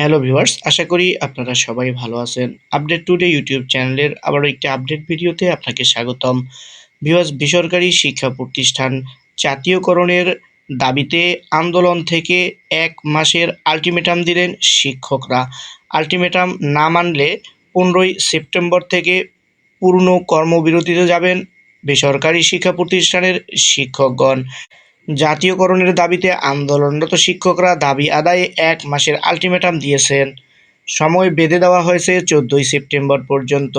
Hello viewers আশা করি আপনারা সবাই ভালো আছেন। আপডেট টুডে ইউটিউব চ্যানেলের আবারও একটি আপডেট ভিডিওতে আপনাকে স্বাগতম। ভিউয়ার্স বেসরকারি শিক্ষা প্রতিষ্ঠান জাতীয়করণের দাবিতে আন্দোলন থেকে এক মাসের আলটিমেটাম দিলেন শিক্ষকরা। আলটিমেটাম না মানলে পনেরোই সেপ্টেম্বর থেকে পূর্ণ কর্মবিরতিতে যাবেন বেসরকারি শিক্ষা প্রতিষ্ঠানের শিক্ষকগণ। জাতীয়করণের দাবিতে আন্দোলনরত শিক্ষকরা দাবি আদায়ে এক মাসের আলটিমেটাম দিয়েছেন। সময় বেঁধে দেওয়া হয়েছে চোদ্দই সেপ্টেম্বর পর্যন্ত।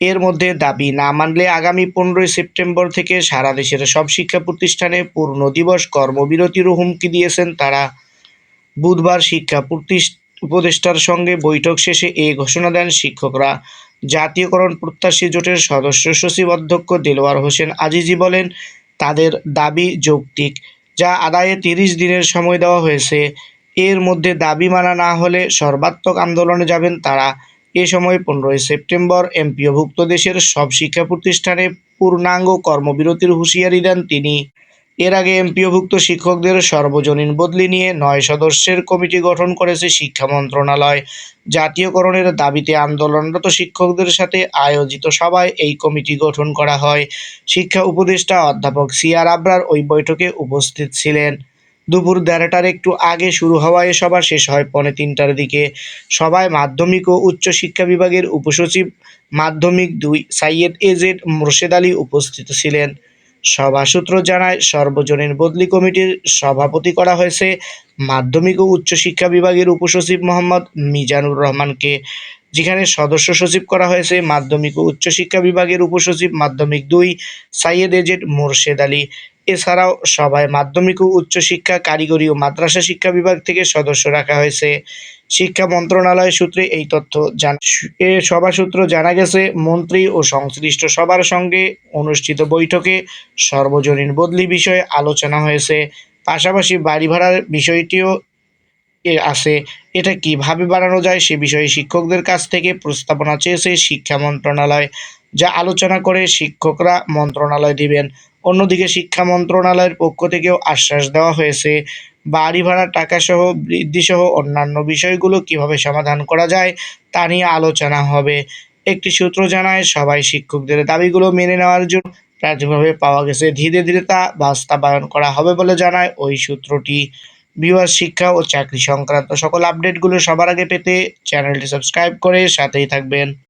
এর মধ্যে দাবি না মানলে আগামী পনেরোই সেপ্টেম্বর থেকে সারা দেশের সব শিক্ষা প্রতিষ্ঠানে পূর্ণ দিবস কর্মবিরতির হুমকি দিয়েছেন তারা। বুধবার শিক্ষা উপদেষ্টার সঙ্গে বৈঠক শেষে এ ঘোষণা দেন শিক্ষকরা। জাতীয়করণ প্রত্যাশী জোটের সদস্য সচিব অধ্যক্ষ দেলোয়ার হোসেন আজিজি বলেন তাদের দাবি যৌক্তিক, যা আদায়ে তিরিশ দিনের সময় দেওয়া হয়েছে। এর মধ্যে দাবি মানা না হলে সর্বাত্মক আন্দোলনে যাবেন তারা। এ সময় পনেরোই সেপ্টেম্বর এমপিওভুক্ত দেশের সব শিক্ষা প্রতিষ্ঠানে পূর্ণাঙ্গ কর্মবিরতির হুঁশিয়ারি দেন তিনি। এর আগে এমপিওভুক্ত শিক্ষকদের সর্বজনীন বদলি নিয়ে নয় সদস্যের কমিটি গঠন করেছে শিক্ষা মন্ত্রণালয়। জাতীয়করণের দাবিতে আন্দোলনরত শিক্ষকদের সাথে আয়োজিত সভায় এই কমিটি গঠন করা হয়। শিক্ষা উপদেষ্টা অধ্যাপক সিআর আবরার ওই বৈঠকে উপস্থিত ছিলেন। দুপুর দেড়টার একটু আগে শুরু হওয়া এ সভা শেষ হয় পৌনে তিনটার দিকে। সভায় মাধ্যমিক ও উচ্চ শিক্ষা বিভাগের উপসচিব মাধ্যমিক দুই সাইয়েদ এজেড মোর্শেদ আলী উপস্থিত ছিলেন। সভা সূত্র জানায় সর্বজনীন বদলি কমিটির সভাপতি করা হয়েছে মাধ্যমিক ও উচ্চশিক্ষা বিভাগের উপসচিব মোহাম্মদ মিজানুর রহমানকে, যেখানে সদস্য সচিব করা হয়েছে মাধ্যমিক ও উচ্চশিক্ষা বিভাগের উপসচিব মাধ্যমিক দুই, সাইয়েদ এজেড মোর্শেদ আলী। এছাড়াও সভায় মাধ্যমিক ও উচ্চশিক্ষা কারিগরি ও মাদ্রাসা শিক্ষা বিভাগ থেকে সদস্য রাখা হয়েছে। শিক্ষা মন্ত্রণালয় সূত্রে এই তথ্য এ সভা সূত্র জানা গেছে, মন্ত্রী ও সংশ্লিষ্ট সবার সঙ্গে অনুষ্ঠিত বৈঠকে সর্বজনীন বদলি বিষয়ে আলোচনা হয়েছে। পাশাপাশি বাড়ি ভাড়ার বিষয়টিও এ আছে। এটা কীভাবে বাড়ানো যায় সে বিষয়ে শিক্ষকদের কাছ থেকে প্রস্তাবনা চেয়েছে শিক্ষা মন্ত্রণালয়। যা আলোচনা করে শিক্ষকরা মন্ত্রণালয় দিবেন। অন্যদিকে শিক্ষা মন্ত্রণালয়ের পক্ষ থেকেও আশ্বাস দেওয়া হয়েছে, বাড়ি ভাড়ার টাকাসহ, বৃদ্ধিসহ অন্যান্য বিষয়গুলো কীভাবে সমাধান করা যায় তা নিয়ে আলোচনা হবে। একটি সূত্র জানায়, সবাই শিক্ষকদের দাবিগুলো মেনে নেওয়ার জন্য প্রাথমিকভাবে পাওয়া গেছে, ধীরে ধীরে তা বাস্তবায়ন করা হবে বলে জানায় ওই সূত্রটি। বিভাগ শিক্ষা ও চাকরি সংক্রান্ত সকল আপডেটগুলো সবার আগে পেতে চ্যানেলটি সাবস্ক্রাইব করে সাথেই থাকবেন।